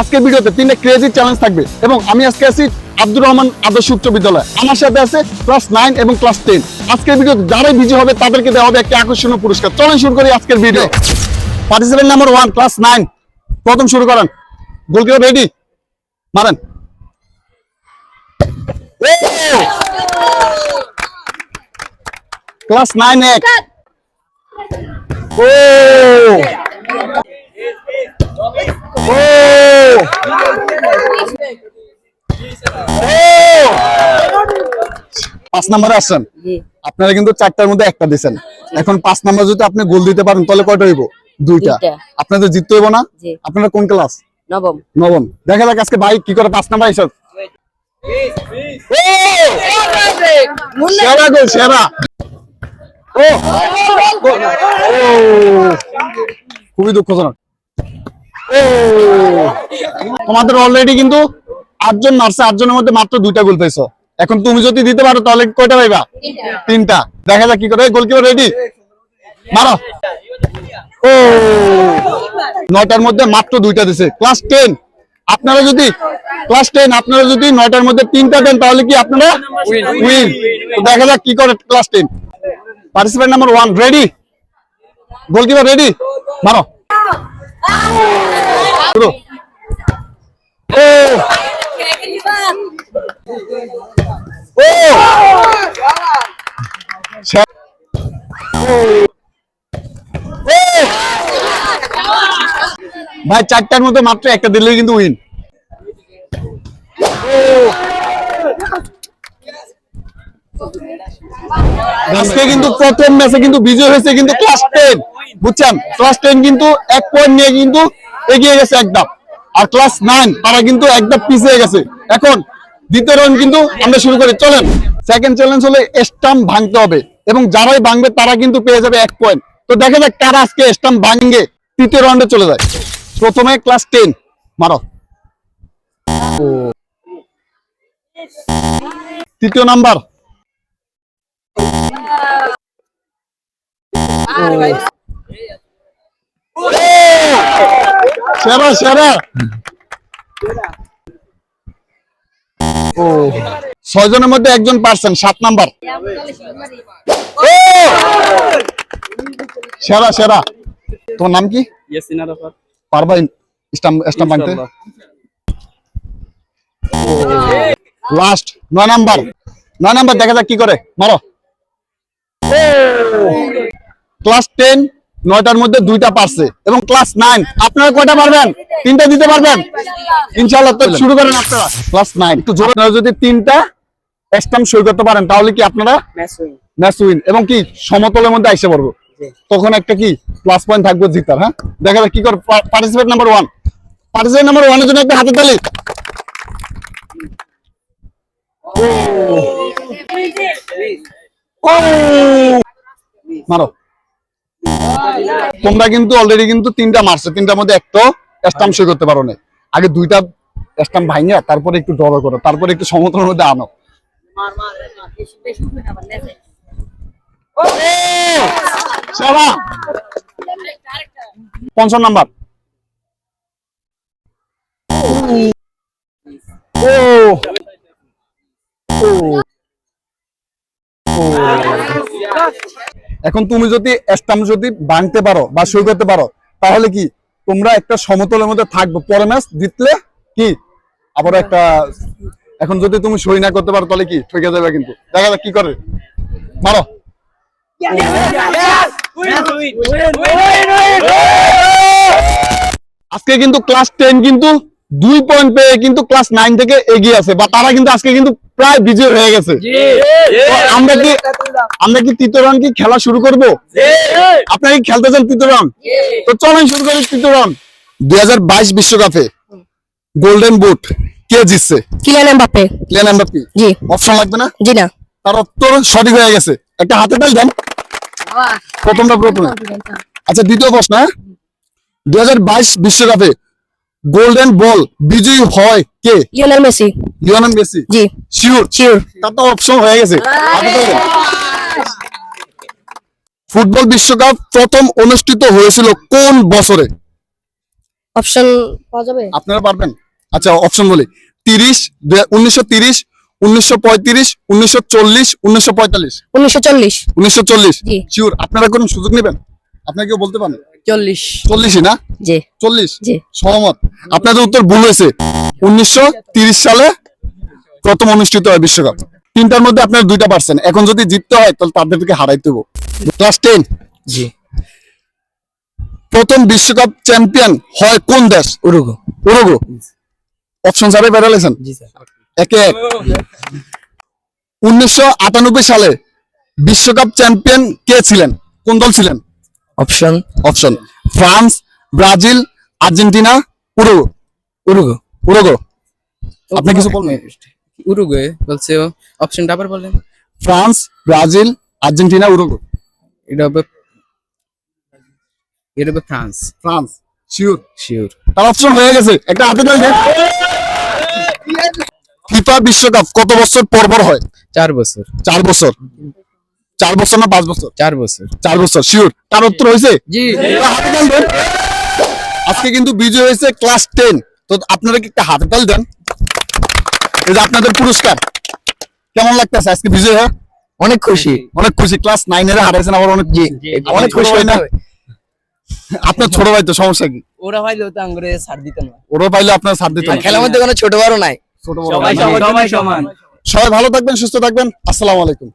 আজকের ভিডিওতে তিনটা ক্রেজি চ্যালেঞ্জ থাকবে এবং আমি আজকে আছি আব্দুর রহমান আদর্শ উচ্চ বিদ্যালয়। আমার সাথে আছে ক্লাস নাইন এবং ক্লাস টেন আজকের ভিডিওতে যারাই বিজয় হবে তাদেরকে দেওয়া হবে একটা আকর্ষণীয় পুরস্কার। চলেন শুরু করি আজকের video participant number one class nine প্রথম শুরু করেন। গোলকিপার রেডি মারেন। ক্লাস নাইন এক। ও! নাম্বারে আসছেন আপনারা কিন্তু চারটার মধ্যে একটা দিছেন। এখন পাঁচ নাম্বার যদি আপনি গোল দিতে পারেন তাহলে কয়টা হইব? দুইটা। আপনাদের জিততে হইব না? আপনারা কোন ক্লাস? নবম। নবম। দেখা যাক আজকে ভাই কি করে পাঁচ নাম্বার এসব সেরা গোল সেরা। ও! খুবই দুঃখজনক। ও! তোমাদের অলরেডি কিন্তু আটজন মারছে আটজনের মধ্যে মাত্র দুইটা গোল পেয়েছ এখন তুমি যদি দিতে পারো তাহলে কয়টা পাইবা? তিনটা। দেখা যাক কি করে। গোলকিপার রেডি মারো। ও। নয়টার মধ্যে মাত্র দুইটা দিছে। ক্লাস টেন আপনারা যদি ক্লাস টেন আপনারা যদি নয়টার মধ্যে তিনটা দেন তাহলে কি আপনারা উইন দেখা যাক কি করে class ten participant number one ready goalkeeper ready মারো। শুরু। ভাই, চারটার মধ্যে মাত্র একটা দিলেই কিন্তু উইন আজকে কিন্তু প্রথম ম্যাচে কিন্তু বিজয় হয়েছে কিন্তু ক্লাস টেন বুঝছেন? ক্লাস টেন কিন্তু এক পয়েন্ট নিয়ে কিন্তু এগিয়ে গেছে একদম। আর ক্লাস নাইন তারা কিন্তু একদম পিছিয়ে গেছে। এখন দ্বিতীয় রাউন্ড কিন্তু আমরা শুরু করি। চলেন সেকেন্ড চ্যালেঞ্জ হলে স্টাম্প ভাঙতে হবে। এবং যারাই ভাঙবে, তারা কিন্তু পেয়ে যাবে এক পয়েন্ট তো দেখা যাক কারা আজকে স্টাম্প ভাঙে। তৃতীয় রাউন্ডে চলে যায়। প্রথমে ক্লাস টেন। মারো। তৃতীয় নাম্বার। সেরা সেরা। ও ছয় জনের মধ্যে একজন পারছেন সাত নাম্বার। সেরা সেরা। তোমার নাম কি? পারবা স্টাম্প স্টাম্প আনতে লাস্ট নয় নাম্বার। নয় নাম্বার দেখা যাক কি করে। মারো। ক্লাস টেন নয়টার মধ্যে দুইটা পারছে। এবং ক্লাস নাইন আপনারা কয়টা পারবেন? তিনটা দিতে পারবেন? ইনশাআল্লাহ তো শুরু করেন আপনারা। ক্লাস নাইন একটু জোরে যদি তিনটা স্টাম্প সই করতে পারেন তাহলে কি আপনারা ম্যাচ উইন এবং কি সমতলের মধ্যে আইসে পড়ব। তখন একটা কি প্লাস পয়েন্ট থাকবে জিতার হ্যাঁ দেখা যাক কি করে participate number one participate number ওয়ানের জন্য একটা হাতে তালি মারো তোমরা কিন্তু অলরেডি কিন্তু তিনটা মারছো তিনটার মধ্যে একটা স্টাম্প সই করতে পারো না আগে দুইটা স্টাম্প ভাঙিয়া তারপরে একটু ড্র করো তারপরে একটু সমতলের মধ্যে আনো পঞ্চান্ন নাম্বার। ও। এখন তুমি যদি স্টাম্প যদি ভাঙতে পারো বা সই করতে পারো, তাহলে কি তোমরা একটা সমতলের মধ্যে থাকবে। পরে ম্যাচ জিতলে কি? আবার একটা এখন যদি তুমি সই না করতে পারো, তাহলে কি? ঠকে যাবে কিন্তু। দেখা যাক কি করে। মারো। আজকে কিন্তু ক্লাস টেন কিন্তু দুই পয়েন্ট পেয়ে কিন্তু ক্লাস নাইন থেকে এগিয়ে আছে বা তারা কিন্তু আজকে কিন্তু প্রায় বিজয় হয়ে গেছে। আমরা কি আমরা কি তৃতীয় রাউন্ড কি খেলা শুরু করব? আপনারা কি খেলতে চান তৃতীয় রাউন্ড তো চলেন শুরু করি তৃতীয় রাউন্ড দুই বিশ্বকাপে গোল্ডেন বুট কে জিতছে? Kylian Mbappe. Clear Mbappe? জি। অপশন লাগবে না? জি না। তার উত্তর সঠিক হয়ে গেছে। একটা হাতে তাল দেন। প্রথমটা প্রথমে আচ্ছা দ্বিতীয় প্রশ্ন হ্যাঁ? দুই হাজার বাইশ বিশ্বকাপে গোল্ডেন বল বিজয়ী হয় কে? Lionel Messi. Lionel Messi? জি। শিওর শিওর তার তো অপশন হয়ে গেছে। ফুটবল বিশ্বকাপ প্রথম অনুষ্ঠিত হয়েছিল কোন বছরে? অপশন পাওয়া যাবে? আপনারা পারবেন। আচ্ছা অপশন বলি। তিরিশ উনিশশো তিরিশ উনিশশো পঁয়ত্রিশ উনিশশো চল্লিশ উনিশশো পঁয়তাল্লিশ? উনিশশো চল্লিশ। উনিশশো চল্লিশ? শিওর আপনারা কোন সুযোগ নেবেন? আপনারা বলতে পারেন চল্লিশ। চল্লিশই না? জি। চল্লিশ? জি। সহমত। আপনাদের উত্তর ভুল হয়েছে। উনিশশো তিরিশ সালে প্রথম অনুষ্ঠিত হয় বিশ্বকাপ। তিনটার মধ্যে আপনার দুইটা পারছেন। এখন যদি জিততে হয় তাহলে তাদেরকে হারাইতে হব ক্লাস টেন। জি। প্রথম বিশ্বকাপ চ্যাম্পিয়ন হয় কোন দেশ? উরুগো উরুগো অপশন সারে বেরালেছেন জি স্যার। একে এক। উনিশশো সালে বিশ্বকাপ চ্যাম্পিয়ন কে ছিলেন? কোন দল ছিলেন? Option. Option. France Brazil Argentina Uruguay Uruguay Uruguay আপনি কিছু বলবেন? উরুগুয়ে বলছে অপশনটা আবার বলেন। ফ্রান্স ব্রাজিল আর্জেন্টিনা উরুগো এটা হবে এটা হবে ফ্রান্স। ফ্রান্স। শিওর। শিওর। তার অপশন হয়ে গেছে। একটা হাতে ফিফা বিশ্বকাপ কত বছর পর পর হয়? চার বছর। চার বছর। চার বছর না পাঁচ বছর? চার বছর। চার বছর শিওর তার উত্তর হয়েছে? জি। হাতে তালি দেন। আজকে কিন্তু বিজয় হয়েছে ক্লাস টেন তো আপনারা কি একটা হাতে তালি দেন? এই যে আপনাদের পুরস্কার। কেমন লাগতেছে? আজকে বিজয় হ্যাঁ? অনেক খুশি। অনেক খুশি। ক্লাস নাইন এর হারাইছেন আবার অনেক অনেক অনেক খুশি হয় না? আপনার ছোট ভাই তো সমস্যা কি? ওরা ভাই তো আঙ্গুরে ছাড় দিত না। ওরা পাইলে আপনার ছাড় দিত না। খেলার মধ্যে কোনো ছোট বড় নাই। ছোট বড় সবাই সমান। সবাই ভালো থাকবেন সুস্থ থাকবেন। আসসালামু আলাইকুম।